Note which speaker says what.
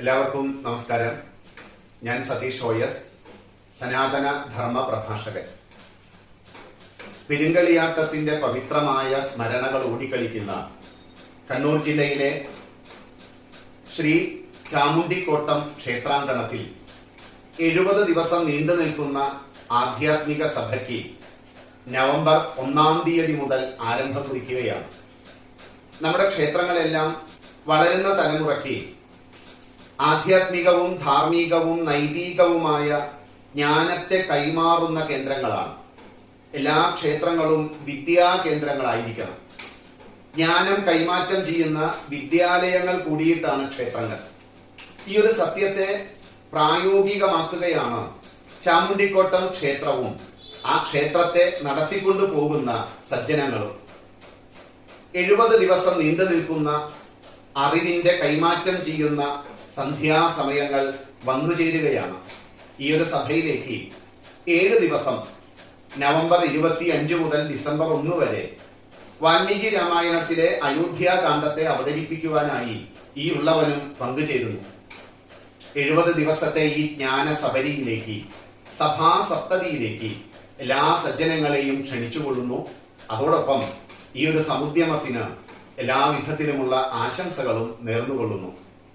Speaker 1: എല്ലാവർക്കും നമസ്കാരം. ഞാൻ സതീഷ് ഓയസ് സനാതന ധർമ്മ പ്രഭാഷകൻ. പെരുങ്കളിയാട്ടത്തിന്റെ പവിത്രമായ സ്മരണകൾ ഓടിക്കളിക്കുന്ന കണ്ണൂർ ജില്ലയിലെ ശ്രീ ചാമുണ്ടിക്കോട്ടം ക്ഷേത്രാങ്കണത്തിൽ എഴുപത് ദിവസം നീണ്ടു നിൽക്കുന്ന ആധ്യാത്മിക സഭയ്ക്ക് നവംബർ ഒന്നാം തീയതി മുതൽ ആരംഭം കുറിക്കുകയാണ്. നമ്മുടെ ക്ഷേത്രങ്ങളെല്ലാം വളരുന്ന തലമുറയ്ക്ക് ആധ്യാത്മികവും ധാർമ്മികവും നൈതികവുമായ ജ്ഞാനത്തെ കൈമാറുന്ന കേന്ദ്രങ്ങളാണ്. എല്ലാ ക്ഷേത്രങ്ങളും വിദ്യാ കേന്ദ്രങ്ങളായിരിക്കണം ജ്ഞാനം കൈമാറ്റം ചെയ്യുന്ന വിദ്യാലയങ്ങൾ കൂടിയിട്ടാണ് ക്ഷേത്രങ്ങൾ. ഈ ഒരു സത്യത്തെ പ്രായോഗികമാക്കുകയാണ് ചാമുണ്ടിക്കോട്ടം ക്ഷേത്രവും ആ ക്ഷേത്രത്തെ നടത്തിക്കൊണ്ടു പോകുന്ന സജ്ജനങ്ങളും. എഴുപത് ദിവസം നീണ്ടു നിൽക്കുന്ന അറിവിന്റെ കൈമാറ്റം ചെയ്യുന്ന സന്ധ്യാസമയങ്ങൾ വന്നു ചേരുകയാണ്. ഈ ഒരു സഭയിലേക്ക് ഏഴ് ദിവസം നവംബർ ഇരുപത്തി അഞ്ച് മുതൽ ഡിസംബർ ഒന്ന് വരെ വാൽമീകി രാമായണത്തിലെ അയോധ്യാകാന്ഡത്തെ അവതരിപ്പിക്കുവാനായി ഈ ഉള്ളവനും പങ്കുചേരുന്നു എഴുപത് ദിവസത്തെ ഈ ജ്ഞാന സഭരിയിലേക്ക് സഭാ സപ്തതിയിലേക്ക് എല്ലാ സജ്ജനങ്ങളെയും ക്ഷണിച്ചുകൊള്ളുന്നു. അതോടൊപ്പം ഈ ഒരു സമുദ്യമത്തിന് എല്ലാവിധത്തിലുമുള്ള ആശംസകളും നേർന്നുകൊള്ളുന്നു.